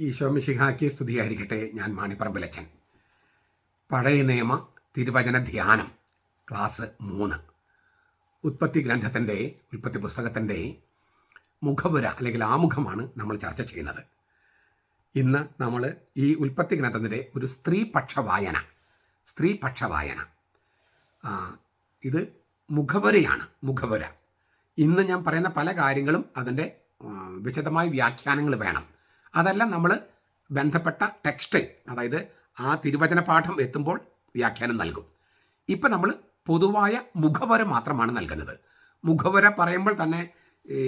ഈശോമിശിഹാക്കി സ്തുതിയായിരിക്കട്ടെ. ഞാൻ മാണിപ്പറമ്പിലച്ചൻ പഴയ നിയമ തിരുവചന ധ്യാനം ക്ലാസ് മൂന്ന്. ഉത്പത്തി ഗ്രന്ഥത്തിന്റെ ഉൽപ്പത്തി പുസ്തകത്തിന്റെ മുഖപുര അല്ലെങ്കിൽ ആമുഖമാണ് നമ്മൾ ചർച്ച ചെയ്യുന്നത്. ഇന്ന് നമ്മൾ ഈ ഉൽപ്പത്തി ഗ്രന്ഥത്തിന്റെ ഒരു സ്ത്രീപക്ഷ വായന സ്ത്രീപക്ഷ വായന. ഇത് മുഖപുരയാണ് മുഖപുര. ഇന്ന് ഞാൻ പറയുന്ന പല കാര്യങ്ങളും അതിന്റെ വിശദമായ വ്യാഖ്യാനങ്ങൾ വേണം. അതെല്ലാം നമ്മൾ ബന്ധപ്പെട്ട ടെക്സ്റ്റ് അതായത് ആ തിരുവചന പാഠം എത്തുമ്പോൾ വ്യാഖ്യാനം നൽകും. ഇപ്പം നമ്മൾ പൊതുവായ മുഖവര മാത്രമാണ് നൽകുന്നത്. മുഖവര പറയുമ്പോൾ തന്നെ ഈ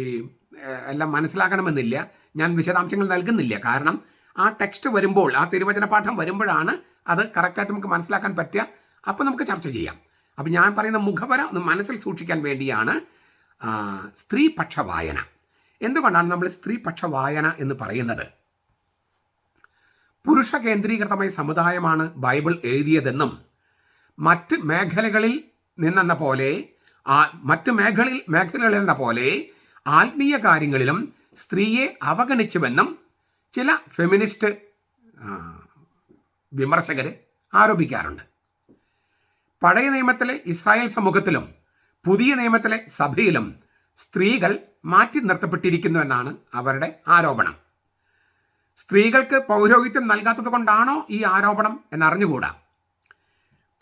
എല്ലാം മനസ്സിലാക്കണമെന്നില്ല ഞാൻ വിശദാംശങ്ങൾ നൽകുന്നില്ല. കാരണം ആ ടെക്സ്റ്റ് വരുമ്പോൾ ആ തിരുവചന പാഠം വരുമ്പോഴാണ് അത് കറക്റ്റായിട്ട് നമുക്ക് മനസ്സിലാക്കാൻ പറ്റുക. അപ്പോൾ നമുക്ക് ചർച്ച ചെയ്യാം. അപ്പം ഞാൻ പറയുന്ന മുഖവര ഒന്ന് മനസ്സിൽ സൂക്ഷിക്കാൻ വേണ്ടിയാണ് സ്ത്രീപക്ഷ വായന എന്തുകൊണ്ടാണ് നമ്മൾ സ്ത്രീപക്ഷ വായന എന്ന് പറയുന്നത്? പുരുഷ കേന്ദ്രീകൃതമായ സമുദായമാണ് ബൈബിൾ എഴുതിയതെന്നും മറ്റ് മേഖലകളിൽ നിന്നെന്ന പോലെ മറ്റ് മേഖലയിൽ മേഖലകളിൽ എന്ന പോലെ ആത്മീയ കാര്യങ്ങളിലും സ്ത്രീയെ അവഗണിച്ചുവെന്നും ചില ഫെമിനിസ്റ്റ് വിമർശകർ ആരോപിക്കാറുണ്ട്. പഴയ നിയമത്തിലെ ഇസ്രായേൽ സമൂഹത്തിലും പുതിയ നിയമത്തിലെ സഭയിലും സ്ത്രീകൾ മാറ്റി നിർത്തപ്പെട്ടിരിക്കുന്നു എന്നാണ് അവരുടെ ആരോപണം. സ്ത്രീകൾക്ക് പൗരോഹിത്യം നൽകാത്തത് കൊണ്ടാണോ ഈ ആരോപണം എന്നറിഞ്ഞുകൂടാ.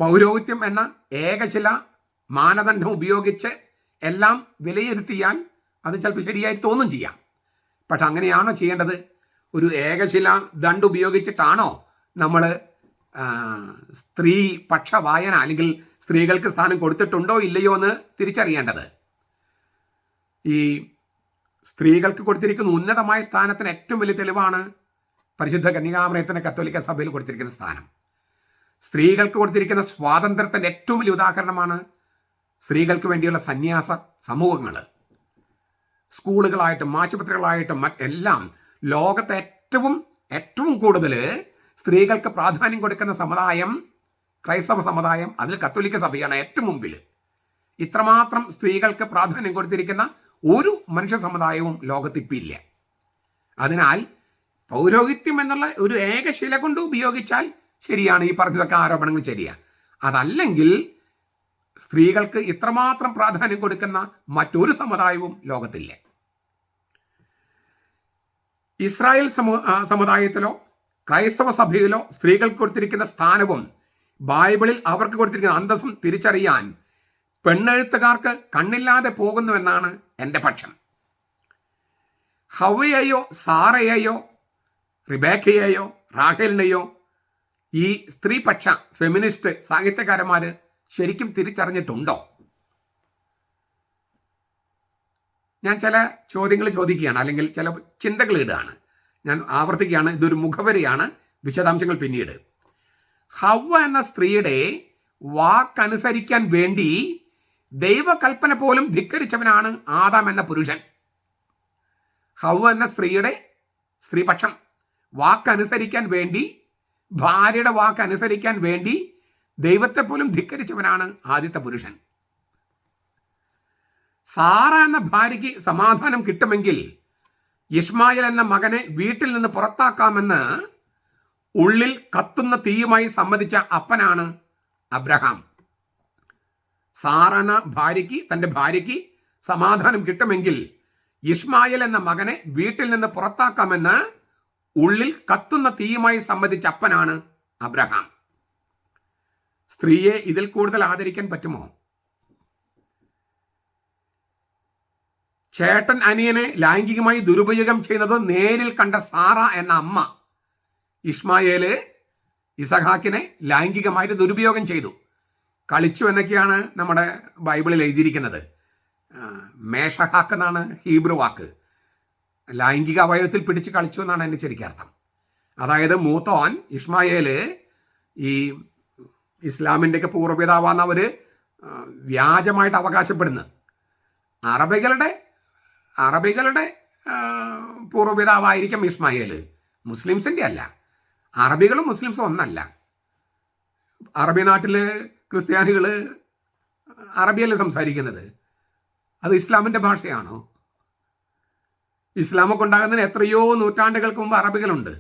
പൗരോഹിത്യം എന്ന ഏകശില മാനദണ്ഡം ഉപയോഗിച്ച് എല്ലാം വിലയിരുത്തിയാൽ അത് ചിലപ്പോൾ ശരിയായി തോന്നും ചെയ്യാം. പക്ഷെ അങ്ങനെയാണോ ചെയ്യേണ്ടത്? ഒരു ഏകശില ദണ്ട് ഉപയോഗിച്ചിട്ടാണോ നമ്മൾ സ്ത്രീ പക്ഷ വായന അല്ലെങ്കിൽ സ്ത്രീകൾക്ക് സ്ഥാനം കൊടുത്തിട്ടുണ്ടോ ഇല്ലയോ എന്ന് തിരിച്ചറിയേണ്ടത്? ഈ സ്ത്രീകൾക്ക് കൊടുത്തിരിക്കുന്ന ഉന്നതമായ സ്ഥാനത്തിന് ഏറ്റവും വലിയ തെളിവാണ് പരിശുദ്ധ കന്യകാമറയത്തിന് കത്തോലിക്ക സഭയിൽ കൊടുത്തിരിക്കുന്ന സ്ഥാനം. സ്ത്രീകൾക്ക് കൊടുത്തിരിക്കുന്ന സ്വാതന്ത്ര്യത്തിന്റെ ഏറ്റവും വലിയ ഉദാഹരണമാണ് സ്ത്രീകൾക്ക് വേണ്ടിയുള്ള സന്യാസ സമൂഹങ്ങൾ. സ്കൂളുകളായിട്ടും ആശുപത്രികളായിട്ടും എല്ലാം ലോകത്തെ ഏറ്റവും ഏറ്റവും കൂടുതൽ സ്ത്രീകൾക്ക് പ്രാധാന്യം കൊടുക്കുന്ന സമുദായം ക്രൈസ്തവ സമുദായം അതിൽ കത്തോലിക്ക സഭയാണ് ഏറ്റവും മുമ്പിൽ. ഇത്രമാത്രം സ്ത്രീകൾക്ക് പ്രാധാന്യം കൊടുത്തിരിക്കുന്ന ഒരു മനുഷ്യ സമുദായവും ലോകത്തിപ്പില്ല. അതിനാൽ പൗരോഹിത്യം എന്നുള്ള ഒരു ഏകശില കൊണ്ട് ഉപയോഗിച്ചാൽ ശരിയാണ് ഈ പറഞ്ഞതൊക്കെ ആരോപണങ്ങൾ ശരിയാ. അതല്ലെങ്കിൽ സ്ത്രീകൾക്ക് ഇത്രമാത്രം പ്രാധാന്യം കൊടുക്കുന്ന മറ്റൊരു സമുദായവും ലോകത്തില്ല. ഇസ്രായേൽ സമു സമുദായത്തിലോ ക്രൈസ്തവ സഭയിലോ സ്ത്രീകൾക്ക് കൊടുത്തിരിക്കുന്ന സ്ഥാനവും ബൈബിളിൽ അവർക്ക് കൊടുത്തിരിക്കുന്ന അന്തസ്സും തിരിച്ചറിയാൻ പെണ്ണെഴുത്തുകാർക്ക് കണ്ണില്ലാതെ പോകുന്നുവെന്നാണ് എന്റെ പക്ഷം. ഹവയെയോ സാറയെയോ റിബേക്കയെയോ റാഹേലിനെയോ ഈ സ്ത്രീപക്ഷ ഫെമിനിസ്റ്റ് സാഹിത്യകാരന്മാർ ശരിക്കും തിരിച്ചറിഞ്ഞിട്ടുണ്ടോ? ഞാൻ ചില ചോദ്യങ്ങൾ ചോദിക്കുകയാണ് അല്ലെങ്കിൽ ചില ചിന്തകൾ ഇടുകയാണ്. ഞാൻ ആവർത്തിക്കുകയാണ് ഇതൊരു മുഖവരിയാണ് വിശദാംശങ്ങൾ പിന്നീട്. ഹവ എന്ന സ്ത്രീയുടെ വാക്കനുസരിക്കാൻ വേണ്ടി ദൈവകൽപ്പന പോലും ധിക്കരിച്ചവനാണ് ആദാം എന്ന പുരുഷൻ. ഹവ് എന്ന സ്ത്രീയുടെ സ്ത്രീപക്ഷം. വാക്കനുസരിക്കാൻ വേണ്ടി ഭാര്യയുടെ വാക്കനുസരിക്കാൻ വേണ്ടി ദൈവത്തെ പോലും ധിക്കരിച്ചവനാണ് ആദ്യത്തെ പുരുഷൻ. സാറ എന്ന ഭാര്യയ്ക്ക് സമാധാനം കിട്ടുമെങ്കിൽ ഇസ്മായിൽ എന്ന മകനെ വീട്ടിൽ നിന്ന് പുറത്താക്കാമെന്ന് ഉള്ളിൽ കത്തുന്ന തീയുമായി സമ്മതിച്ച അപ്പനാണ് അബ്രഹാം. സാറ എന്ന ഭാര്യയ്ക്ക് തന്റെ ഭാര്യയ്ക്ക് സമാധാനം കിട്ടുമെങ്കിൽ ഇസ്മായിൽ എന്ന മകനെ വീട്ടിൽ നിന്ന് പുറത്താക്കാമെന്ന് ഉള്ളിൽ കത്തുന്ന തീയുമായി സംബന്ധിച്ച അപ്പനാണ് അബ്രഹാം. സ്ത്രീയെ ഇതിൽ കൂടുതൽ ആദരിക്കാൻ പറ്റുമോ? ചേട്ടൻ അനിയനെ ലൈംഗികമായി ദുരുപയോഗം ചെയ്യുന്നത് നേരിൽ കണ്ട സാറ എന്ന അമ്മ ഇഷ്മായേൽ ഇസഹാക്കിനെ ലൈംഗികമായിട്ട് ദുരുപയോഗം ചെയ്തു. കളിച്ചു എന്നൊക്കെയാണ് നമ്മുടെ ബൈബിളിൽ എഴുതിയിരിക്കുന്നത്. മേഷഹാക്ക് എന്നാണ് ഹീബ്രു വാക്ക്. ലൈംഗിക അവയവത്തിൽ പിടിച്ച് കളിച്ചു എന്നാണ് എന്റെ ശരിക്കും അർത്ഥം. അതായത് മൂത്തോൻ ഇസ്മായേൽ ഈ ഇസ്ലാമിന്റെയൊക്കെ പൂർവപിതാവാന്ന് അവർ വ്യാജമായിട്ട് അവകാശപ്പെടുന്നത്. അറബികളുടെ അറബികളുടെ പൂർവപിതാവായിരിക്കും ഇസ്മായേൽ മുസ്ലിംസിന്റെ അല്ല. അറബികളും മുസ്ലിംസും ഒന്നല്ല. അറബി നാട്ടിൽ ക്രിസ്ത്യാനികൾ അറബിയല്ലേ സംസാരിക്കുന്നത്? അത് ഇസ്ലാമിന്റെ ഭാഷയാണോ? ഇസ്ലാമൊക്കെ ഉണ്ടാകുന്നതിന് എത്രയോ നൂറ്റാണ്ടുകൾക്ക് മുമ്പ് അറബികളുണ്ട്.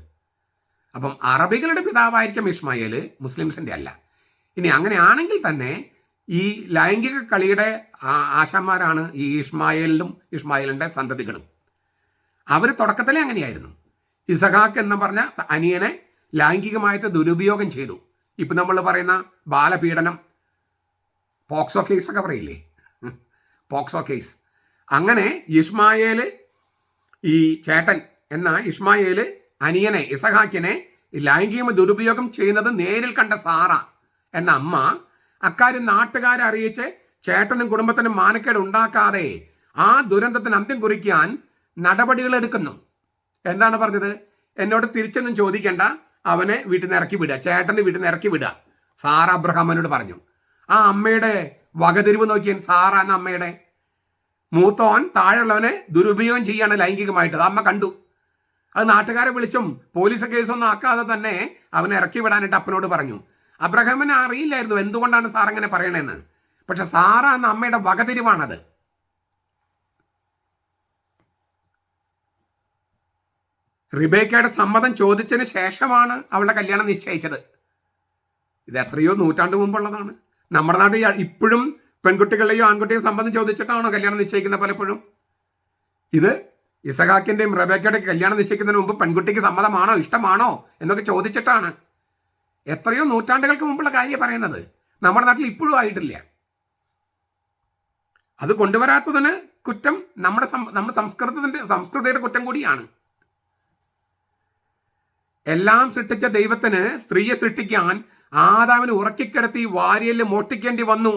അപ്പം അറബികളുടെ പിതാവായിരിക്കും ഇസ്മായേൽ മുസ്ലിംസിന്റെ അല്ല. ഇനി അങ്ങനെയാണെങ്കിൽ തന്നെ ഈ ലൈംഗിക കളിയുടെ ആശാന്മാരാണ് ഈ ഇസ്മായേലിനും ഇസ്മായേലിന്റെ സന്തതികളും. അവർ തുടക്കത്തിലേ അങ്ങനെയായിരുന്നു. ഇസഹാക്ക് എന്ന് പറഞ്ഞ അനിയനെ ലൈംഗികമായിട്ട് ദുരുപയോഗം ചെയ്തു. ഇപ്പം നമ്മൾ പറയുന്ന ബാലപീഡനം പോക്സോ കേസ് ഒക്കെ പറയില്ലേ? പോക്സോ കേസ് അങ്ങനെ ഇസ്മായേൽ ഈ ചേട്ടൻ എന്ന ഇസ്മായേൽ അനിയനെ ഇസഹാക്കിനെ ലൈംഗിക ദുരുപയോഗം ചെയ്യുന്നത് നേരിൽ കണ്ട സാറ എന്ന അമ്മ അക്കാര്യം നാട്ടുകാരെ അറിയിച്ച് ചേട്ടനും കുടുംബത്തിനും മാനക്കേട് ഉണ്ടാക്കാതെ ആ ദുരന്തത്തിന് അന്ത്യം കുറിക്കാൻ നടപടികൾ എടുക്കുന്നു. എന്താണ് പറഞ്ഞത്? എന്നോട് തിരിച്ചൊന്നും ചോദിക്കേണ്ട. അവനെ വീട്ടിൽ നിന്ന് ഇറക്കി വിടുക ചേട്ടന് വീട്ടിൽ നിന്ന് ഇറക്കി വിടുക. സാറ അബ്രഹാമനോട് പറഞ്ഞു ആ അമ്മയുടെ വകതിരിവ് നോക്കിയൻ സാറ എന്ന അമ്മയുടെ. മൂത്തോൻ താഴെയുള്ളവനെ ദുരുപയോഗം ചെയ്യാണ് ലൈംഗികമായിട്ട് അത് അമ്മ കണ്ടു. അത് നാട്ടുകാരെ വിളിച്ചും പോലീസ് കേസൊന്നും ആക്കാതെ തന്നെ അവനെ ഇറക്കി വിടാനായിട്ട് അപ്പനോട് പറഞ്ഞു. അബ്രഹാമിന് അറിയില്ലായിരുന്നു എന്തുകൊണ്ടാണ് സാർ അങ്ങനെ പറയണേന്ന്. പക്ഷെ സാറ എന്ന അമ്മയുടെ വകതിരിവാണത്. റിബേക്കയുടെ സമ്മതം ചോദിച്ചതിന് ശേഷമാണ് അവളുടെ കല്യാണം നിശ്ചയിച്ചത്. ഇത് എത്രയോ നൂറ്റാണ്ട് മുമ്പുള്ളതാണ്. നമ്മുടെ നാട്ടിൽ ഇപ്പോഴും പെൺകുട്ടികളെയോ ആൺകുട്ടികളെയോ സമ്മതം ചോദിച്ചിട്ടാണോ കല്യാണം നിശ്ചയിക്കുന്ന പലപ്പോഴും? ഇത് ഇസഹാക്കിന്റെയും റബേക്കയുടെയും കല്യാണം നിശ്ചയിക്കുന്നതിന് മുമ്പ് പെൺകുട്ടിക്ക് സമ്മതമാണോ ഇഷ്ടമാണോ എന്നൊക്കെ ചോദിച്ചിട്ടാണ്. എത്രയോ നൂറ്റാണ്ടുകൾക്ക് മുമ്പുള്ള കാര്യം പറയുന്നത്. നമ്മുടെ നാട്ടിൽ ഇപ്പോഴും ആയിട്ടില്ല. അത് കൊണ്ടുവരാത്തതിന് കുറ്റം നമ്മുടെ നമ്മുടെ സംസ്കൃതത്തിന്റെ സംസ്കൃതിയുടെ കുറ്റം കൂടിയാണ്. എല്ലാം സൃഷ്ടിച്ച ദൈവത്തിന് സ്ത്രീയെ സൃഷ്ടിക്കാൻ ആദാവിന് ഉറക്കിക്കിടത്തി വാര്യൽ മോഷ്ടിക്കേണ്ടി വന്നു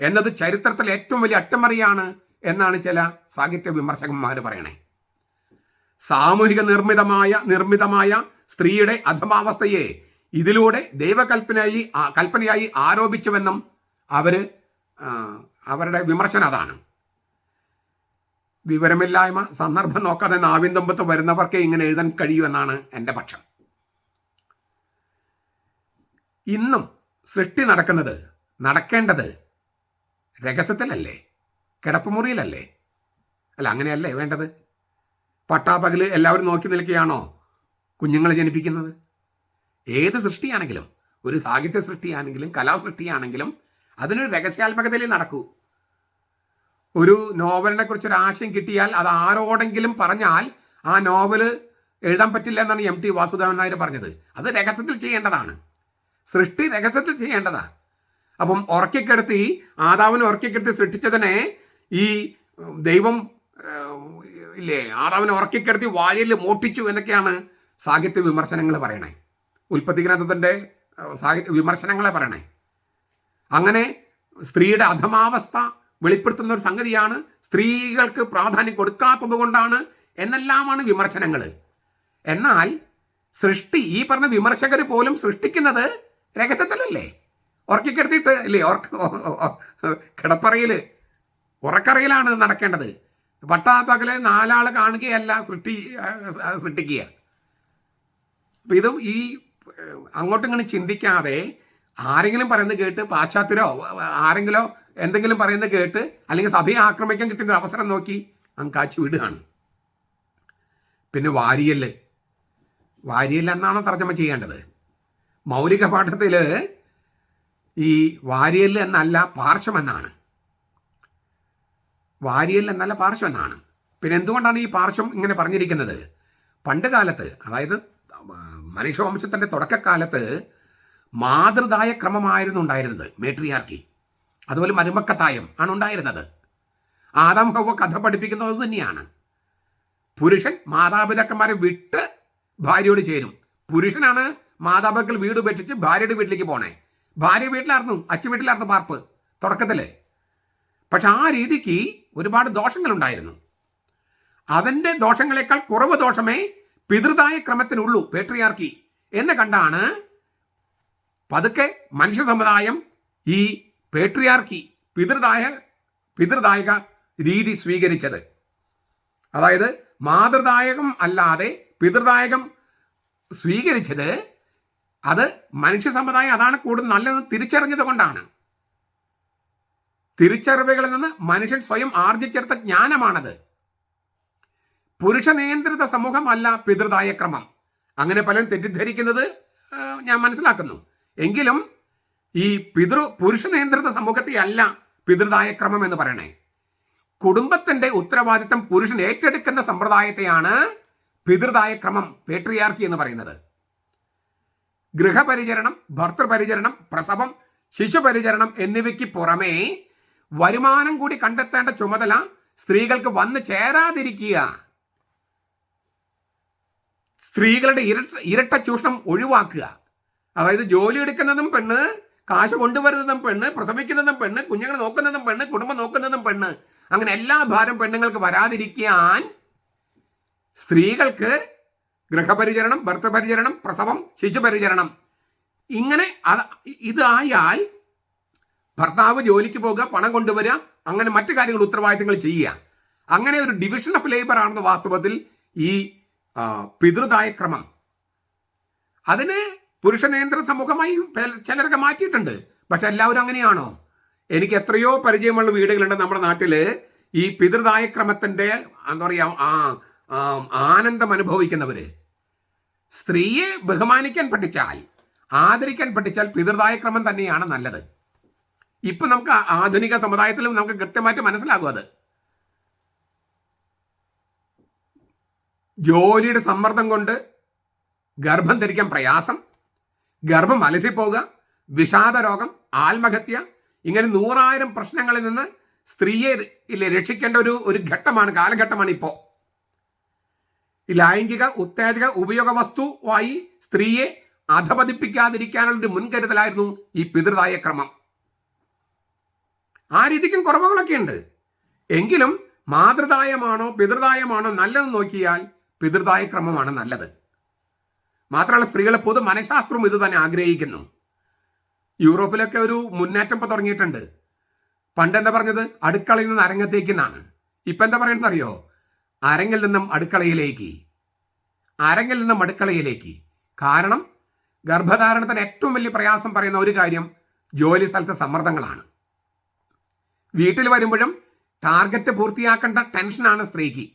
എന്നത് ചരിത്രത്തിലെ ഏറ്റവും വലിയ അട്ടിമറിയാണ് എന്നാണ് ചില സാഹിത്യ വിമർശകന്മാർ പറയണേ. സാമൂഹിക നിർമ്മിതമായ നിർമ്മിതമായ സ്ത്രീയുടെ അധമാവസ്ഥയെ ഇതിലൂടെ ദൈവകൽപ്പനയായി കൽപ്പനയായി ആരോപിച്ചുവെന്നും അവർ അവരുടെ വിമർശനം അതാണ്. വിവരമില്ലായ്മ സന്ദർഭം നോക്കാതെ നാവിൻ തുമ്പത്ത് വരുന്നവർക്ക് ഇങ്ങനെ എഴുതാൻ കഴിയൂ എന്നാണ് എന്റെ പക്ഷം. ഇന്നും സൃഷ്ടി നടക്കുന്നത് നടക്കേണ്ടത് രഹസ്യത്തിലല്ലേ? കിടപ്പുമുറിയിലല്ലേ? അല്ല അങ്ങനെയല്ലേ വേണ്ടത്? പട്ടാപ്പകൽ എല്ലാവരും നോക്കി നിൽക്കുകയാണോ കുഞ്ഞുങ്ങളെ ജനിപ്പിക്കുന്നത്? ഏത് സൃഷ്ടിയാണെങ്കിലും ഒരു സാഹിത്യ സൃഷ്ടിയാണെങ്കിലും കലാസൃഷ്ടിയാണെങ്കിലും അതിനൊരു രഹസ്യാത്മകതയിൽ നടക്കൂ. ഒരു നോവലിനെ കുറിച്ച് ഒരു ആശയം കിട്ടിയാൽ അത് ആരോടെങ്കിലും പറഞ്ഞാൽ ആ നോവൽ എഴുതാൻ പറ്റില്ല എന്നാണ് എം ടി വാസുദേവൻ നായർ പറഞ്ഞത്. അത് രഹസ്യത്തിൽ ചെയ്യേണ്ടതാണ്. സൃഷ്ടി രഹസ്യത്തിൽ ചെയ്യേണ്ടതാ. അപ്പം ഉറക്കിക്കെടുത്തി ആദാവിനെ ഉറക്കിക്കെടുത്തി സൃഷ്ടിച്ചതിനെ ഈ ദൈവം ഇല്ലേ ആദാവിനെ ഉറക്കിക്കെടുത്തി വാഴയിൽ മോട്ടിച്ചു എന്നൊക്കെയാണ് സാഹിത്യ വിമർശനങ്ങൾ പറയണേ. ഉൽപ്പത്തി ഗ്രന്ഥത്തിന്റെ സാഹിത്യ വിമർശനങ്ങളെ പറയണേ. അങ്ങനെ സ്ത്രീയുടെ അധമാവസ്ഥ വെളിപ്പെടുത്തുന്ന ഒരു സംഗതിയാണ് സ്ത്രീകൾക്ക് പ്രാധാന്യം കൊടുക്കാത്തത് കൊണ്ടാണ് എന്നെല്ലാമാണ് വിമർശനങ്ങൾ എന്നാൽ സൃഷ്ടി ഈ പറഞ്ഞ വിമർശകർ പോലും സൃഷ്ടിക്കുന്നത് രഹസ്യത്തിലല്ലേ ഉറക്കിക്കെടുത്തിട്ട് ഇല്ലേ? ഉറക്ക കിടപ്പറയിൽ ഉറക്കറയിലാണ് നടക്കേണ്ടത്. വട്ടാപ്പകൽ നാലാൾ കാണുകയല്ല സൃഷ്ടി സൃഷ്ടിക്കുക. അപ്പം ഇതും ഈ അങ്ങോട്ടും ഇങ്ങനെ ചിന്തിക്കാതെ ആരെങ്കിലും പറയുന്നത് കേട്ട് പാശ്ചാത്യരോ ആരെങ്കിലോ എന്തെങ്കിലും പറയുന്നത് കേട്ട് അല്ലെങ്കിൽ സഭയെ ആക്രമിക്കാൻ കിട്ടുന്ന അവസരം നോക്കി അങ്ങ് കാച്ചു വിടുകയാണ്. പിന്നെ വാരിയൽ വാരിയൽ എന്നാണോ തർജമ ചെയ്യേണ്ടത്? മൗലിക പാഠത്തിൽ ഈ വാരിയൽ എന്നല്ല പാർശ്വമെന്നാണ് വാരിയൽ എന്നല്ല പാർശ്വമെന്നാണ് പിന്നെ എന്തുകൊണ്ടാണ് ഈ പാർശ്വം ഇങ്ങനെ പറഞ്ഞിരിക്കുന്നത്? പണ്ട് കാലത്ത് അതായത് മനുഷ്യവംശത്തിന്റെ തുടക്കക്കാലത്ത് മാതൃദായ ക്രമമായിരുന്നു ഉണ്ടായിരുന്നത് മേട്രിയാർക്കി. അതുപോലെ മരുമക്കത്തായം ആണ് ഉണ്ടായിരുന്നത്. ആദാം ഹവ കഥ പഠിപ്പിക്കുന്നത് തന്നെയാണ്. പുരുഷൻ മാതാപിതാക്കന്മാരെ വിട്ട് ഭാര്യയോട് ചേരും. പുരുഷനാണ് മാതാപിതാക്കൾ വീട് ഉപേക്ഷിച്ച് ഭാര്യയുടെ വീട്ടിലേക്ക് പോണേ. ഭാര്യ വീട്ടിലായിരുന്നു അച്ഛൻ വീട്ടിലായിരുന്നു പാർപ്പ്. തുടക്കത്തിൽ. പക്ഷെ ആ രീതിക്ക് ഒരുപാട് ദോഷങ്ങളുണ്ടായിരുന്നു. അതിന്റെ ദോഷങ്ങളെക്കാൾ കുറവ് ദോഷമേ പിതൃതായ ക്രമത്തിനുള്ളൂ പേട്രിയാർക്കി എന്ന് കണ്ടാണ് പതുക്കെ മനുഷ്യ സമുദായം ഈ പേട്രിയാർക്കി പിതൃതായ പിതൃദായക രീതി സ്വീകരിച്ചത്. അതായത് മാതൃദായകം അല്ലാതെ പിതൃദായകം സ്വീകരിച്ചത് അത് മനുഷ്യ സമുദായം അതാണ് കൂടുതൽ നല്ലത് തിരിച്ചറിഞ്ഞത് കൊണ്ടാണ്. തിരിച്ചറിവുകളിൽ നിന്ന് മനുഷ്യൻ സ്വയം ആർജിച്ചെടുത്ത ജ്ഞാനമാണത്. പുരുഷ നിയന്ത്രിത സമൂഹമല്ല പിതൃദായ ക്രമം. അങ്ങനെ പലരും തെറ്റിദ്ധരിക്കുന്നത് ഞാൻ മനസ്സിലാക്കുന്നു. എങ്കിലും ഈ പിതൃ പുരുഷ നിയന്ത്രിത സമൂഹത്തെ അല്ല പിതൃദായ ക്രമം എന്ന് പറയണേ. കുടുംബത്തിന്റെ ഉത്തരവാദിത്തം പുരുഷൻ ഏറ്റെടുക്കുന്ന സമ്പ്രദായത്തെയാണ് പിതൃദായ ക്രമം പേട്രിയാർക്കി എന്ന് പറയുന്നത്. ഗൃഹപരിചരണം ഭർത്തൃപരിചരണം പ്രസവം ശിശുപരിചരണം എന്നിവയ്ക്ക് പുറമേ വരുമാനം കൂടി കണ്ടെത്തേണ്ട ചുമതല സ്ത്രീകൾക്ക് വന്നു ചേരാതിരിക്കുക. സ്ത്രീകളുടെ ഇരട്ട ഇരട്ട ചൂഷണം ഒഴിവാക്കുക. അതായത് ജോലി എടുക്കുന്നതും പെണ്ണ് കാശ് കൊണ്ടുവരുന്നതും പെണ്ണ് പ്രസവിക്കുന്നതും പെണ്ണ് കുഞ്ഞുങ്ങളെ നോക്കുന്നതും പെണ്ണ് കുടുംബം നോക്കുന്നതും പെണ്ണ് അങ്ങനെ എല്ലാ ഭാരം പെണ്ണുങ്ങൾക്ക് വരാതിരിക്കാൻ സ്ത്രീകൾക്ക് ഗൃഹപരിചരണം ഭർത്തപരിചരണം പ്രസവം ശിശുപരിചരണം. ഇങ്ങനെ ഇതായാൽ ഭർത്താവ് ജോലിക്ക് പോകുക പണം കൊണ്ടുവരിക അങ്ങനെ മറ്റു കാര്യങ്ങൾ ഉത്തരവാദിത്തങ്ങൾ ചെയ്യുക. അങ്ങനെ ഒരു ഡിവിഷൻ ഓഫ് ലേബർ ആണെന്ന് വാസ്തവത്തിൽ ഈ പിതൃതായ ക്രമം അതിന് പുരുഷ നിയന്ത്രണ സമൂഹമായി ചിലരൊക്കെ മാറ്റിയിട്ടുണ്ട്. പക്ഷെ എല്ലാവരും അങ്ങനെയാണോ? എനിക്ക് എത്രയോ പരിചയമുള്ള വീടുകളുണ്ട് നമ്മുടെ നാട്ടിൽ. ഈ പിതൃദായ ക്രമത്തിന്റെ എന്താ പറയാ ആ ആ, ആനന്ദം അനുഭവിക്കുന്നവര്. സ്ത്രീയെ ബഹുമാനിക്കാൻ പഠിച്ചാൽ ആദരിക്കാൻ പഠിച്ചാൽ പിതൃദായക്രമം തന്നെയാണ് നല്ലത്. ഇപ്പൊ നമുക്ക് ആധുനിക സമുദായത്തിലും നമുക്ക് കൃത്യമായിട്ട് മനസ്സിലാകും അത്. ജോലിയുടെ സമ്മർദ്ദം കൊണ്ട് ഗർഭം ധരിക്കാൻ പ്രയാസം ഗർഭം അലസിപ്പോവുക വിഷാദ രോഗം ആത്മഹത്യ ഇങ്ങനെ നൂറായിരം പ്രശ്നങ്ങളിൽ നിന്ന് സ്ത്രീയെ രക്ഷിക്കേണ്ട ഒരു ഒരു ഘട്ടമാണ് കാലഘട്ടമാണ് ഇപ്പോൾ ലൈംഗിക ഉത്തേജക ഉപയോഗ വസ്തുവായി സ്ത്രീയെ അധപതിപ്പിക്കാതിരിക്കാനുള്ള ഒരു മുൻകരുതലായിരുന്നു ഈ പിതൃതായ ക്രമം. ആ രീതിക്കും കുറവുകളൊക്കെ ഉണ്ട് എങ്കിലും മാതൃദായമാണോ പിതൃദായമാണോ നല്ലതെന്ന് നോക്കിയാൽ പിതൃദായ ക്രമമാണ് നല്ലത്. മാത്രമല്ല സ്ത്രീകളെ പൊതു മനഃശാസ്ത്രവും ഇത് തന്നെ ആഗ്രഹിക്കുന്നു. യൂറോപ്പിലൊക്കെ ഒരു മുന്നേറ്റം ഇപ്പൊ തുടങ്ങിയിട്ടുണ്ട്. പണ്ട് എന്താ പറഞ്ഞത്? അടുക്കളയിൽ നിന്ന് അരങ്ങത്തേക്ക് എന്നാണ് ഇപ്പൊ എന്താ പറയുന്നത് അറിയോ അരങ്ങിൽ നിന്നും അടുക്കളയിലേക്ക്. അരങ്ങിൽ നിന്നും അടുക്കളയിലേക്ക്. കാരണം ഗർഭധാരണത്തിന് ഏറ്റവും വലിയ പ്രയാസം പറയുന്ന ഒരു കാര്യം ജോലി സ്ഥലത്തെ സമ്മർദ്ദങ്ങളാണ്. വീട്ടിൽ വരുമ്പോഴും ടാർഗറ്റ് പൂർത്തിയാക്കേണ്ട ടെൻഷനാണ് സ്ത്രീക്ക്.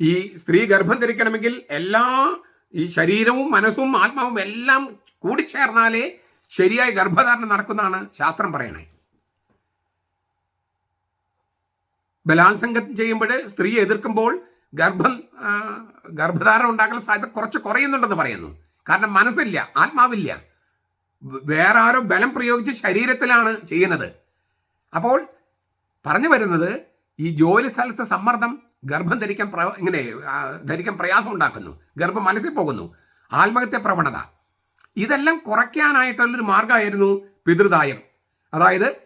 ഈ സ്ത്രീ ഗർഭം ധരിക്കണമെങ്കിൽ എല്ലാ ഈ ശരീരവും മനസ്സും ആത്മാവും എല്ലാം കൂടിച്ചേർന്നാലേ ശരിയായ ഗർഭധാരണം നടക്കുന്നതാണ് ശാസ്ത്രം പറയണേ. ബലാത്സംഗം ചെയ്യുമ്പോൾ സ്ത്രീ എതിർക്കുമ്പോൾ ഗർഭം ഗർഭധാരണം ഉണ്ടാക്കുന്ന സാധ്യത കുറച്ച് കുറയുന്നുണ്ടെന്ന് പറയുന്നു. കാരണം മനസ്സില്ല ആത്മാവില്ല. വേറെ ആരോ ബലം പ്രയോഗിച്ച് ശരീരത്തിലാണ് ചെയ്യുന്നത്. അപ്പോൾ പറഞ്ഞു വരുന്നത് ഈ ജോലി സ്ഥലത്തെ സമ്മർദ്ദം ഗർഭം ധരിക്കാൻ പ്ര- ഇങ്ങനെ ധരിക്കാൻ പ്രയാസം ഉണ്ടാക്കുന്നു. ഗർഭം മനസ്സിൽ പോകുന്നു. ആത്മഹത്യ പ്രവണത. ഇതെല്ലാം കുറയ്ക്കാനായിട്ടുള്ളൊരു മാർഗമായിരുന്നു പിതൃദായം. അതായത്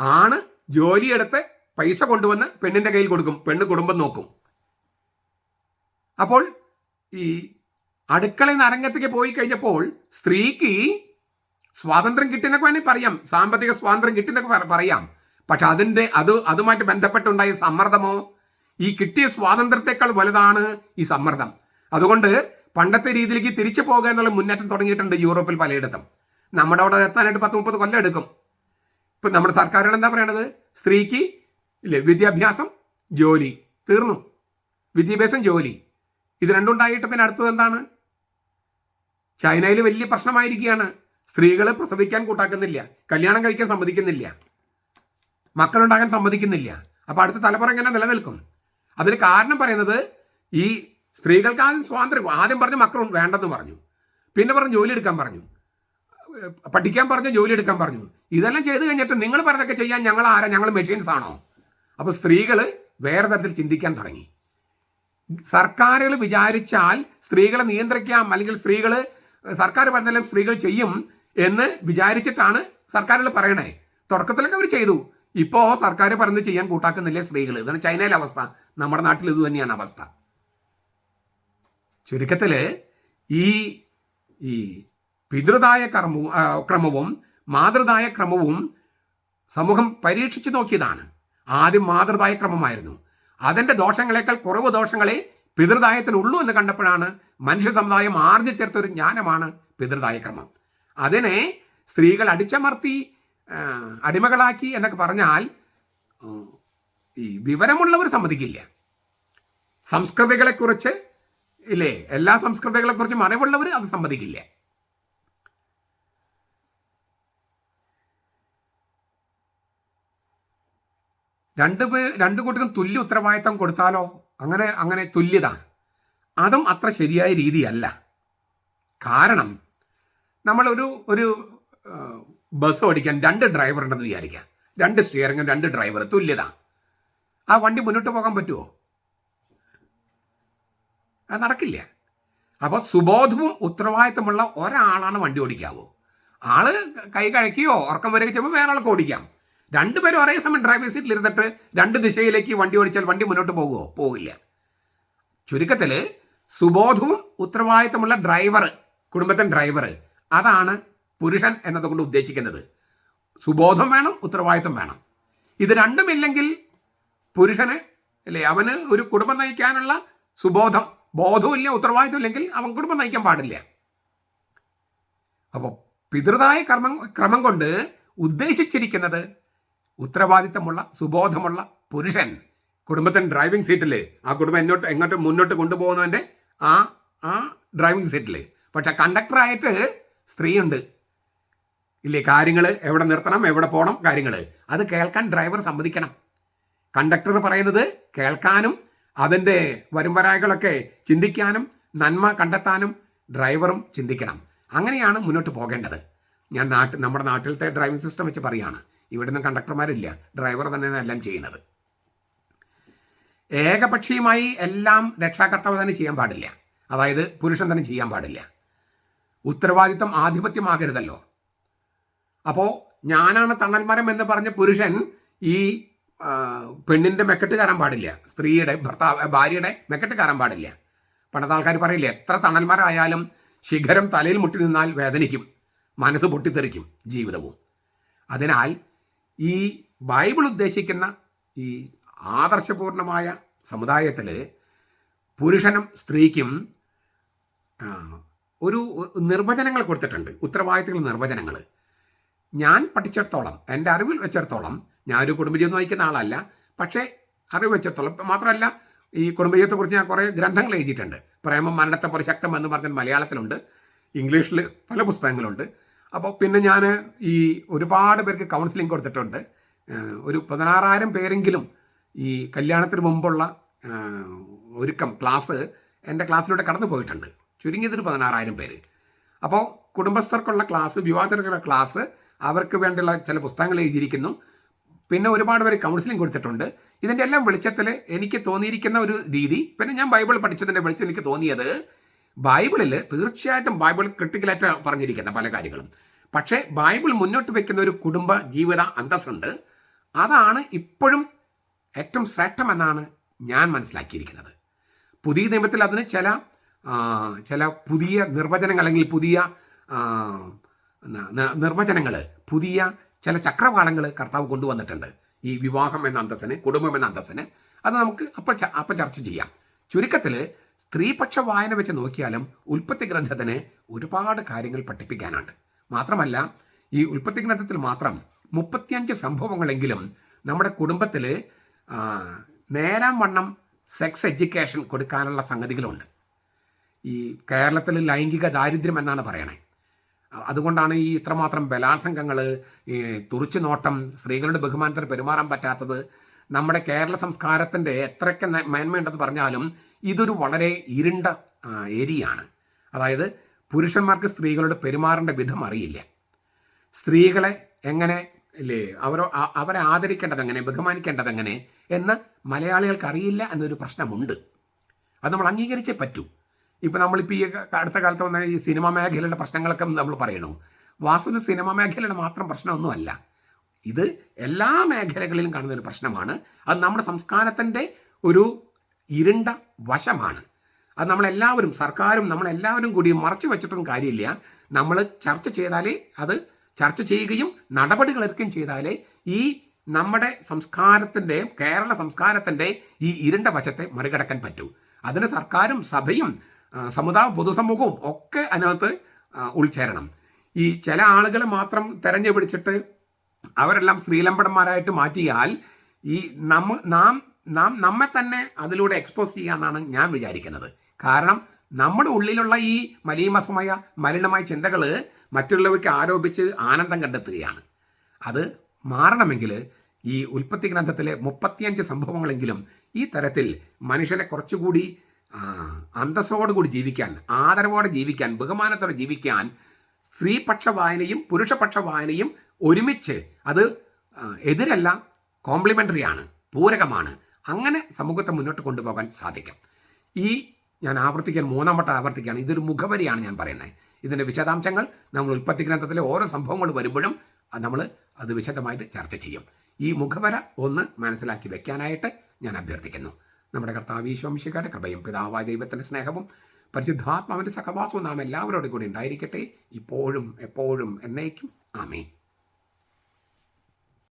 ആണ് ജോലിയെടുത്ത് പൈസ കൊണ്ടുവന്ന് പെണ്ണിന്റെ കയ്യിൽ കൊടുക്കും. പെണ്ണ് കുടുംബം നോക്കും. അപ്പോൾ ഈ അടുക്കളയിൽ നിന്ന് അരങ്ങത്തേക്ക് പോയി കഴിഞ്ഞപ്പോൾ സ്ത്രീക്ക് സ്വാതന്ത്ര്യം കിട്ടിയെന്നൊക്കെ വേണമെങ്കിൽ പറയാം. സാമ്പത്തിക സ്വാതന്ത്ര്യം കിട്ടിയെന്നൊക്കെ പറയാം. പക്ഷെ അതിന്റെ അത് അതുമായിട്ട് ബന്ധപ്പെട്ടുണ്ടായ സമ്മർദ്ദമോ? ഈ കിട്ടിയ സ്വാതന്ത്ര്യത്തെക്കാൾ വലുതാണ് ഈ സമ്മർദ്ദം. അതുകൊണ്ട് പണ്ടത്തെ രീതിയിലേക്ക് തിരിച്ചു പോകുക എന്നുള്ള മുന്നേറ്റം തുടങ്ങിയിട്ടുണ്ട് യൂറോപ്പിൽ പലയിടത്തും. നമ്മുടെ അവിടെ എത്താനായിട്ട് പത്ത് മുപ്പത് കൊല്ലം എടുക്കും. ഇപ്പം നമ്മുടെ സർക്കാരുകൾ എന്താ പറയണത്? സ്ത്രീക്ക് ഇല്ലേ? വിദ്യാഭ്യാസം ജോലി. തീർന്നു. വിദ്യാഭ്യാസം ജോലി. ഇത് രണ്ടുണ്ടായിട്ട് പിന്നെ അടുത്തത് എന്താണ്? ചൈനയിൽ വലിയ പ്രശ്നമായിരിക്കുകയാണ്. സ്ത്രീകളെ പ്രസവിക്കാൻ കൂട്ടാക്കുന്നില്ല. കല്യാണം കഴിക്കാൻ സമ്മതിക്കുന്നില്ല. മക്കളുണ്ടാകാൻ സമ്മതിക്കുന്നില്ല. അപ്പൊ അടുത്ത തലമുറ എങ്ങനെ നിലനിൽക്കും? അതിന് കാരണം പറയുന്നത് ഈ സ്ത്രീകൾക്ക് ആദ്യം സ്വാതന്ത്ര്യം ആദ്യം പറഞ്ഞു മക്കൾ വേണ്ടെന്ന് പറഞ്ഞു. പിന്നെ പറഞ്ഞു ജോലി എടുക്കാൻ പറഞ്ഞു. പഠിക്കാൻ പറഞ്ഞു ജോലി എടുക്കാൻ പറഞ്ഞു. ഇതെല്ലാം ചെയ്ത് കഴിഞ്ഞിട്ട് നിങ്ങൾ പറഞ്ഞതൊക്കെ ചെയ്യാൻ ഞങ്ങൾ ആരാ? ഞങ്ങൾ മെഷീൻസ് ആണോ? അപ്പൊ സ്ത്രീകൾ വേറെ തരത്തിൽ ചിന്തിക്കാൻ തുടങ്ങി. സർക്കാരുകൾ വിചാരിച്ചാൽ സ്ത്രീകളെ നിയന്ത്രിക്കാം അല്ലെങ്കിൽ സ്ത്രീകൾ സർക്കാർ പറഞ്ഞാലും സ്ത്രീകൾ ചെയ്യും എന്ന് വിചാരിച്ചിട്ടാണ് സർക്കാരുകൾ പറയണേ. തുടക്കത്തിലൊക്കെ അവർ ചെയ്തു. ഇപ്പോ സർക്കാർ പറഞ്ഞ് ചെയ്യാൻ കൂട്ടാക്കുന്നില്ല സ്ത്രീകൾ ഇതാണ് ചൈനയിലെ അവസ്ഥ. നമ്മുടെ നാട്ടിൽ ഇത് തന്നെയാണ് അവസ്ഥ. ചുരുക്കത്തിൽ ഈ ഈ പിതൃതായ കർമ്മവും ക്രമവും മാതൃതായ ക്രമവും സമൂഹം പരീക്ഷിച്ചു നോക്കിയതാണ്. ആദ്യം മാതൃദായ ക്രമമായിരുന്നു അതിന്റെ ദോഷങ്ങളെക്കാൾ കുറവ് ദോഷങ്ങളെ പിതൃദായത്തിനുള്ളൂ എന്ന് കണ്ടപ്പോഴാണ് മനുഷ്യ സമുദായം ആർജിച്ചെടുത്ത ഒരു ജ്ഞാനമാണ് പിതൃദായ ക്രമം അതിനെ സ്ത്രീകൾ അടിച്ചമർത്തി അടിമകളാക്കി എന്നൊക്കെ പറഞ്ഞാൽ ഈ വിവരമുള്ളവർ സമ്മതിക്കില്ല. സംസ്കൃതികളെക്കുറിച്ച് ഇല്ലേ? എല്ലാ സംസ്കൃതികളെക്കുറിച്ചും അറിവുള്ളവർ അത് സമ്മതിക്കില്ല. രണ്ട് പേ രണ്ട് കൂട്ടർക്കും തുല്യ ഉത്തരവാദിത്തം കൊടുത്താലോ? അങ്ങനെ അങ്ങനെ തുല്യത. അതും അത്ര ശരിയായ രീതിയല്ല. കാരണം നമ്മളൊരു ഒരു ബസ് ഓടിക്കാൻ രണ്ട് ഡ്രൈവർ ഉണ്ടെന്ന് വിചാരിക്കാം രണ്ട് സ്റ്റിയറിങ്ങും രണ്ട് ഡ്രൈവർ തുല്യത. ആ വണ്ടി മുന്നോട്ട് പോകാൻ പറ്റുമോ അത് നടക്കില്ല. അപ്പോൾ സുബോധവും ഉത്തരവാദിത്തമുള്ള ഒരാളാണ് വണ്ടി ഓടിക്കാവോ. ആൾ കൈ കഴക്കിയോ ഉറക്കം വരികയോ ചെയ്യുമ്പോൾ വേറെ ആൾക്ക് ഓടിക്കാം. രണ്ടുപേരും ഒരേ സമയം ഡ്രൈവിംഗ് സീറ്റിൽ ഇരുന്നിട്ട് രണ്ട് ദിശയിലേക്ക് വണ്ടി ഓടിച്ചാൽ വണ്ടി മുന്നോട്ട് പോകുമോ പോകില്ല ചുരുക്കത്തിൽ സുബോധവും ഉത്തരവാദിത്തമുള്ള ഡ്രൈവർ കുടുംബത്തിൻ ഡ്രൈവർ അതാണ് പുരുഷൻ എന്നതുകൊണ്ട് ഉദ്ദേശിക്കുന്നത്. സുബോധം വേണം ഉത്തരവാദിത്തം വേണം. ഇത് രണ്ടുമില്ലെങ്കിൽ പുരുഷന് അല്ലേ അവന് ഒരു കുടുംബം നയിക്കാനുള്ള സുബോധം ബോധമില്ല ഉത്തരവാദിത്വം ഇല്ലെങ്കിൽ അവൻ കുടുംബം നയിക്കാൻ പാടില്ല. അപ്പോൾ പിതൃതായ കർമ്മം ക്രമം കൊണ്ട് ഉദ്ദേശിച്ചിരിക്കുന്നത് ഉത്തരവാദിത്തമുള്ള സുബോധമുള്ള പുരുഷൻ കുടുംബത്തിന് ഡ്രൈവിംഗ് സീറ്റിൽ ആ കുടുംബം എന്നോട്ട് എങ്ങോട്ട് മുന്നോട്ട് കൊണ്ടുപോകുന്നതിന്റെ ആ ആ ഡ്രൈവിംഗ് സീറ്റിൽ പക്ഷെ കണ്ടക്ടറായിട്ട് സ്ത്രീയുണ്ട്. ഇല്ലേ കാര്യങ്ങൾ എവിടെ നിർത്തണം എവിടെ പോകണം കാര്യങ്ങൾ അത് കേൾക്കാൻ ഡ്രൈവർ സമ്മതിക്കണം. കണ്ടക്ടർ പറയുന്നത് കേൾക്കാനും അതിന്റെ വരുംവരായകളൊക്കെ ചിന്തിക്കാനും നന്മ കണ്ടെത്താനും ഡ്രൈവറും ചിന്തിക്കണം. അങ്ങനെയാണ് മുന്നോട്ട് പോകേണ്ടത്. ഞാൻ നാട്ടിൽ നമ്മുടെ നാട്ടിലത്തെ ഡ്രൈവിംഗ് സിസ്റ്റം വെച്ച് പറയുകയാണ് ഇവിടുന്ന് കണ്ടക്ടർമാരില്ല. ഡ്രൈവർ തന്നെയാണ് എല്ലാം ചെയ്യുന്നത്. ഏകപക്ഷീയമായി എല്ലാം രക്ഷാകർത്താവ് തന്നെ ചെയ്യാൻ പാടില്ല. അതായത് പുരുഷൻ തന്നെ ചെയ്യാൻ പാടില്ല. ഉത്തരവാദിത്തം ആധിപത്യമാകരുതല്ലോ. അപ്പോൾ ഞാനാണ് തണൽമരം എന്ന് പറഞ്ഞ പുരുഷൻ ഈ പെണ്ണിന്റെ മെക്കെട്ട് കയറാൻ പാടില്ല. സ്ത്രീയുടെ ഭർത്താവ് ഭാര്യയുടെ മെക്കെട്ട് കയറാൻ പാടില്ല. പണ്ടത്തെ ആൾക്കാർ പറയില്ലേ എത്ര തണൽമരമായാലും ശിഖരം തലയിൽ മുട്ടി നിന്നാൽ വേദനിക്കും. മനസ്സ് പൊട്ടിത്തെറിക്കും ജീവിതവും. അതിനാൽ ഈ ബൈബിൾ ഉദ്ദേശിക്കുന്ന ഈ ആദർശപൂർണമായ സമുദായത്തിൽ പുരുഷനും സ്ത്രീക്കും ഒരു നിർവചനങ്ങൾ കൊടുത്തിട്ടുണ്ട് ഉത്തരവാദിത്തങ്ങൾ നിർവചനങ്ങൾ ഞാൻ പഠിച്ചിടത്തോളം എന്റെ അറിവിൽ വെച്ചിടത്തോളം ഒരു കുടുംബജീവിതം നയിക്കുന്ന ആളല്ല പക്ഷേ അറിവ് വെച്ചിടത്തോളം മാത്രമല്ല ഈ കുടുംബജീവിതത്തെക്കുറിച്ച് ഞാൻ കുറേ ഗ്രന്ഥങ്ങൾ എഴുതിയിട്ടുണ്ട്. പ്രേമം മരണത്തെ പോലെ ശക്തം എന്ന് പറഞ്ഞാൽ മലയാളത്തിലുണ്ട് ഇംഗ്ലീഷിൽ പല പുസ്തകങ്ങളുണ്ട്. അപ്പോൾ പിന്നെ ഞാൻ ഈ ഒരുപാട് പേർക്ക് കൗൺസിലിംഗ് കൊടുത്തിട്ടുണ്ട്. ഒരു പതിനാറായിരം പേരെങ്കിലും ഈ കല്യാണത്തിന് മുമ്പുള്ള ഒരുക്കം ക്ലാസ് എന്റെ ക്ലാസ്സിലൂടെ കടന്നു പോയിട്ടുണ്ട്. ചുരുങ്ങിയതൊരു പതിനാറായിരം പേര്. അപ്പോൾ കുടുംബസ്ഥർക്കുള്ള ക്ലാസ് വിവാഹത്തിനുള്ള ക്ലാസ് അവർക്ക് വേണ്ടിയുള്ള ചില പുസ്തകങ്ങൾ എഴുതിയിരിക്കുന്നു. പിന്നെ ഒരുപാട് പേര് കൗൺസിലിംഗ് കൊടുത്തിട്ടുണ്ട്. ഇതിന്റെ എല്ലാം വെളിച്ചത്തിൽ എനിക്ക് തോന്നിയിരിക്കുന്ന ഒരു രീതി പിന്നെ ഞാൻ ബൈബിൾ പഠിച്ചതിന്റെ വെളിച്ചം എനിക്ക് തോന്നിയത് ബൈബിളിൽ തീർച്ചയായിട്ടും ബൈബിൾ ക്രിട്ടിക്കലായിട്ട് പറഞ്ഞിരിക്കുന്ന പല കാര്യങ്ങളും. പക്ഷേ ബൈബിൾ മുന്നോട്ട് വെക്കുന്ന ഒരു കുടുംബ ജീവിത അന്തസ്സുണ്ട്. അതാണ് ഇപ്പോഴും ഏറ്റവും ശ്രേഷ്ഠമെന്നാണ് ഞാൻ മനസ്സിലാക്കിയിരിക്കുന്നത്. പുതിയ നിയമത്തിൽ അതിന് ചില ചില പുതിയ നിർവചനങ്ങൾ അല്ലെങ്കിൽ പുതിയ നിർവചനങ്ങൾ പുതിയ ചില ചക്രവാളങ്ങൾ കർത്താവ് കൊണ്ടുവന്നിട്ടുണ്ട്. ഈ വിവാഹം എന്ന അന്തസ്സിന് കുടുംബം എന്ന അന്തസ്സിന്. അത് നമുക്ക് അപ്പം അപ്പം ചർച്ച ചെയ്യാം. ചുരുക്കത്തിൽ സ്ത്രീപക്ഷ വായന വെച്ച് നോക്കിയാലും ഉൽപ്പത്തി ഗ്രന്ഥത്തിന് ഒരുപാട് കാര്യങ്ങൾ പഠിപ്പിക്കാനുണ്ട്. മാത്രമല്ല ഈ ഉൽപ്പത്തി ഗ്രന്ഥത്തിൽ മാത്രം മുപ്പത്തിയഞ്ച് സംഭവങ്ങളെങ്കിലും നമ്മുടെ കുടുംബത്തിൽ നേരം വണ്ണം സെക്സ് എഡ്യൂക്കേഷൻ കൊടുക്കാനുള്ള സംഗതികളുണ്ട്. ഈ കേരളത്തിൽ ലൈംഗിക ദാരിദ്ര്യം എന്നാണ് പറയണേ. അതുകൊണ്ടാണ് ഈ ഇത്രമാത്രം ബലാത്സംഗങ്ങൾ ഈ തുറിച്ചു നോട്ടം സ്ത്രീകളുടെ ബഹുമാനത്തിന് പെരുമാറാൻ പറ്റാത്തത്. നമ്മുടെ കേരള സംസ്കാരത്തിന്റെ എത്രയ്ക്ക് മേന്മയുണ്ടെന്ന് പറഞ്ഞാലും ഇതൊരു വളരെ ഇരുണ്ട ഏരിയയാണ്. അതായത് പുരുഷന്മാർക്ക് സ്ത്രീകളോട് പെരുമാറേണ്ട വിധം അറിയില്ല. സ്ത്രീകളെ എങ്ങനെ അല്ലേ അവരോ അവരെ ആദരിക്കേണ്ടത് എങ്ങനെ ബഹുമാനിക്കേണ്ടത് എങ്ങനെ എന്ന് മലയാളികൾക്ക് അറിയില്ല എന്നൊരു പ്രശ്നമുണ്ട്. അത് നമ്മൾ അംഗീകരിച്ചേ പറ്റൂ. ഇപ്പം നമ്മളിപ്പോൾ ഈ അടുത്ത കാലത്ത് വന്ന ഈ സിനിമാ മേഖലയുടെ പ്രശ്നങ്ങളൊക്കെ നമ്മൾ പറയണു. വാസ്തവത്തിൽ സിനിമാ മേഖലയുടെ മാത്രം പ്രശ്നമൊന്നുമല്ല. ഇത് എല്ലാ മേഖലകളിലും കാണുന്ന ഒരു പ്രശ്നമാണ്. അത് നമ്മുടെ സംസ്കാരത്തിന്റെ ഒരു ഇരുണ്ട വശമാണ്. അത് നമ്മളെല്ലാവരും സർക്കാരും നമ്മളെല്ലാവരും കൂടി മറച്ചു വെച്ചിട്ടും കാര്യമില്ല. നമ്മൾ ചർച്ച ചെയ്താലേ അത് ചർച്ച ചെയ്യുകയും നടപടികൾ എടുക്കുകയും ചെയ്താലേ ഈ നമ്മുടെ സംസ്കാരത്തിന്റെ കേരള സംസ്കാരത്തിന്റെ ഈ ഇരുണ്ട വശത്തെ മറികടക്കാൻ പറ്റൂ. അതിന് സർക്കാരും സഭയും സമുദായ പൊതുസമൂഹവും ഒക്കെ അതിനകത്ത് ഉൾച്ചേരണം. ഈ ചില ആളുകൾ മാത്രം തെരഞ്ഞു പിടിച്ചിട്ട് അവരെല്ലാം സ്ത്രീലമ്പടന്മാരായിട്ട് മാറ്റിയാൽ ഈ നമ്മ നാം നാം നമ്മെ തന്നെ അതിലൂടെ എക്സ്പോസ് ചെയ്യാമെന്നാണ് ഞാൻ വിചാരിക്കുന്നത്. കാരണം നമ്മുടെ ഉള്ളിലുള്ള ഈ മലീമസമായ മലിനമായ ചിന്തകൾ മറ്റുള്ളവർക്ക് ആരോപിച്ച് ആനന്ദം കണ്ടെത്തുകയാണ്. അത് മാറണമെങ്കിൽ ഈ ഉൽപ്പത്തി ഗ്രന്ഥത്തിലെ മുപ്പത്തിയഞ്ച് സംഭവങ്ങളെങ്കിലും ഈ തരത്തിൽ മനുഷ്യനെ കുറച്ചുകൂടി അന്തസ്സോടുകൂടി ജീവിക്കാൻ ആദരവോടെ ജീവിക്കാൻ ബഹുമാനത്തോടെ ജീവിക്കാൻ സ്ത്രീപക്ഷ വായനയും പുരുഷപക്ഷ വായനയും ഒരുമിച്ച് അത് എതിരല്ല കോംപ്ലിമെന്ററി ആണ് പൂരകമാണ്. അങ്ങനെ സമൂഹത്തെ മുന്നോട്ട് കൊണ്ടുപോകാൻ സാധിക്കും. ഈ ഞാൻ ആവർത്തിക്കാൻ മൂന്നാം വട്ടം ആവർത്തിക്കുകയാണ്. ഇതൊരു മുഖവരിയാണ് ഞാൻ പറയുന്നത്. ഇതിന്റെ വിശദാംശങ്ങൾ നമ്മൾ ഉൽപ്പത്തി ഗ്രന്ഥത്തിലെ ഓരോ സംഭവങ്ങൾ വരുമ്പോഴും നമ്മൾ അത് വിശദമായിട്ട് ചർച്ച ചെയ്യും. ഈ മുഖവര ഒന്ന് മനസ്സിലാക്കി വെക്കാനായിട്ട് ഞാൻ അഭ്യർത്ഥിക്കുന്നു. നമ്മുടെ കർത്താവ് ഈശോമിശിയുടെ കൃപയും പിതാവായ ദൈവത്തിന്റെ സ്നേഹവും പരിശുദ്ധാത്മാവിന്റെ സഹവാസവും നാം എല്ലാവരോടും കൂടി ഉണ്ടായിരിക്കട്ടെ. ഇപ്പോഴും എപ്പോഴും എന്നേക്കും. ആമേൻ.